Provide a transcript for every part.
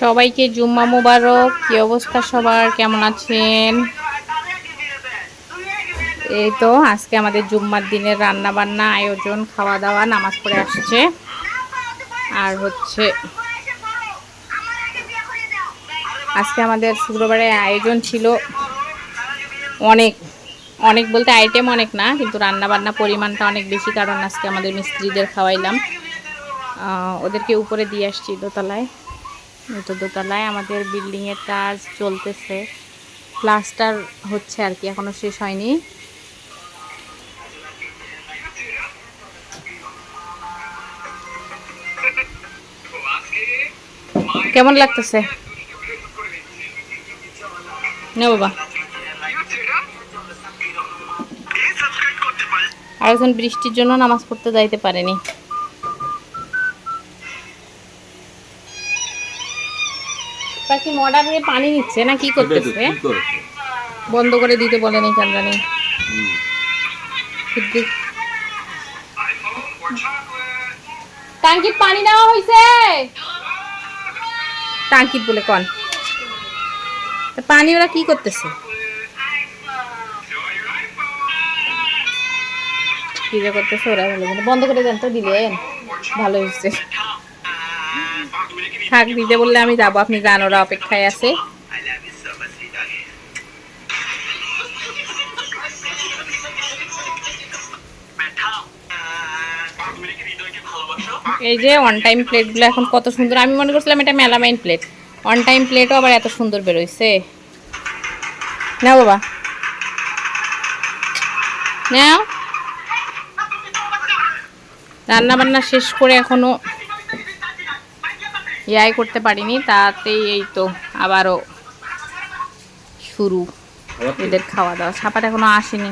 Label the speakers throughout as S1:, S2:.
S1: সবাইকে জুম্মা মুবারক, কি অবস্থা সবার? কেমন আছেন? এই তো, আজকে আমাদের জুম্মার দিনের রান্না বান্না আয়োজন খাওয়া দাওয়া নামাজ পড়ে আসছে। আর হচ্ছে, আজকে আমাদের শুক্রবারে আয়োজন ছিল অনেক অনেক বলতে আইটেম অনেক না, কিন্তু রান্না বান্না পরিমাণটা অনেক বেশি, কারণ আজকে আমাদের মিস্ত্রিদের খাওয়াইলাম। ওদেরকে উপরে দিয়ে আসছি দোতলায়। তো দোতলায় আমাদের বিল্ডিংয়ের কাজ চলতেছে। প্লাস্টার হচ্ছে আর কি, এখনও শেষ হয়নি। কেমন লাগতেছে? না বাবা। আর এখন বৃষ্টির জন্য নামাজ পড়তে যাইতে পারেনি। পাখি মডার হয়ে পানি নিচ্ছে না কি করতেছে? বন্ধ করে দিতে বলেনি কেন জানি টাঙ্কির পানি নেওয়া হয়েছে টাঙ্কির বলে কন। পানি ওরা কি করতেছে? কি যে করতেছে ওরা ভালো বন্ধ করে দেন তো দিলেন। ভালো হয়েছে। থাক দিতে বললে আমি যাব, আপনি যান, ওরা অপেক্ষায় আছে। এই যে ওয়ান টাইম প্লেটগুলো এখন কত সুন্দর। আমি মনে করছিলাম এটা মেলামাইন প্লেট ওয়ান টাইম প্লেটও আবার এত সুন্দর বেরোইছে। না বাবা। নাও। রান্না বান্না শেষ করে এখনও ইয়াই করতে পারিনি তাতেই এই তো আবারও শুরু এদের খাওয়া দাওয়া ছাপাটা এখনও আসেনি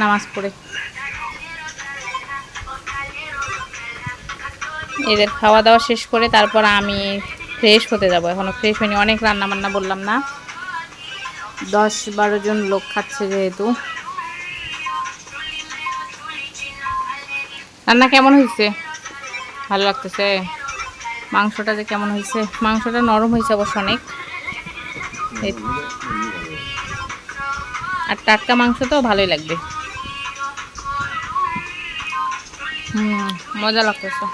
S1: নামাজ পড়ে। এদের খাওয়া দাওয়া শেষ করে তারপর আমি ফ্রেশ হতে যাব। এখনও ফ্রেশ হয়নি অনেক রান্না বান্না বললাম না। দশ বারো জন লোক খাচ্ছে যেহেতু। রান্না কেমন হয়েছে ভালো লাগতেছে? মাংসটা যে কেমন হয়েছে? মাংসটা নরম হয়েছে অবশ্য অনেক। আর টাটকা মাংস তো ভালোই লাগবে। হুম, মজা লাগতেছে।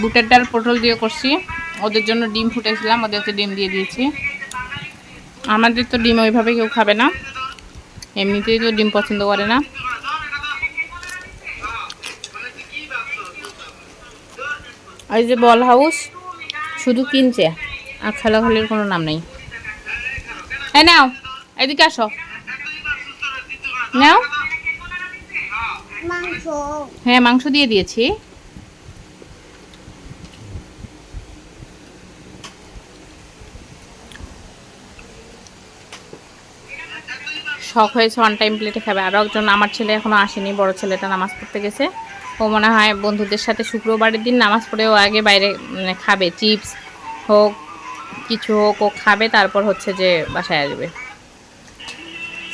S1: বুটের ডাল, পটল দিয়ে করছি। ওদের জন্য ডিম ফুটেছিলাম ওদেরকে ডিম দিয়ে দিয়েছি। আমাদের তো ডিম ওইভাবে কেউ খাবে না। এমনিতেই তো ডিম পছন্দ করে না। আর যে বল হাউস শুধু কিনছে আর খেলাখেলির কোনো নাম নেই। হ্যাঁ নাও এদিকে আসো। নাও।
S2: মাংস।
S1: হ্যাঁ মাংস দিয়ে দিয়েছি। শখ হয়েছে অন টাইম প্লেটে খাবে। আরও একজন আমার ছেলে এখনও আসেনি বড় ছেলেটা নামাজ পড়তে গেছে। ও মনে হয় বন্ধুদের সাথে শুক্রবারের দিন নামাজ পড়ে ও আগে বাইরে মানে খাবে, চিপস হোক, কিছু হোক, ও খাবে, তারপর হচ্ছে যে বাসায় আসবে।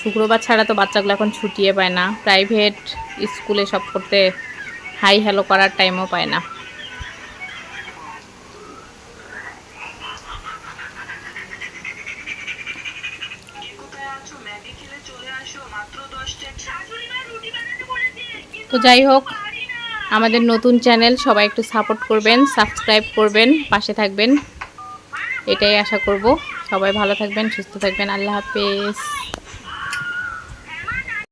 S1: শুক্রবার ছাড়া তো বাচ্চাগুলো এখন ছুটিয়ে পায় না প্রাইভেট স্কুলে সব করতে হাই হ্যালো করার টাইমও পায় না। তো যাই হোক আমাদের নতুন চ্যানেল, সবাই একটু সাপোর্ট করবেন সাবস্ক্রাইব করবেন, পাশে থাকবেন। এটাই আশা করব। সবাই ভালো থাকবেন, সুস্থ থাকবেন। আল্লাহ হাফেজ।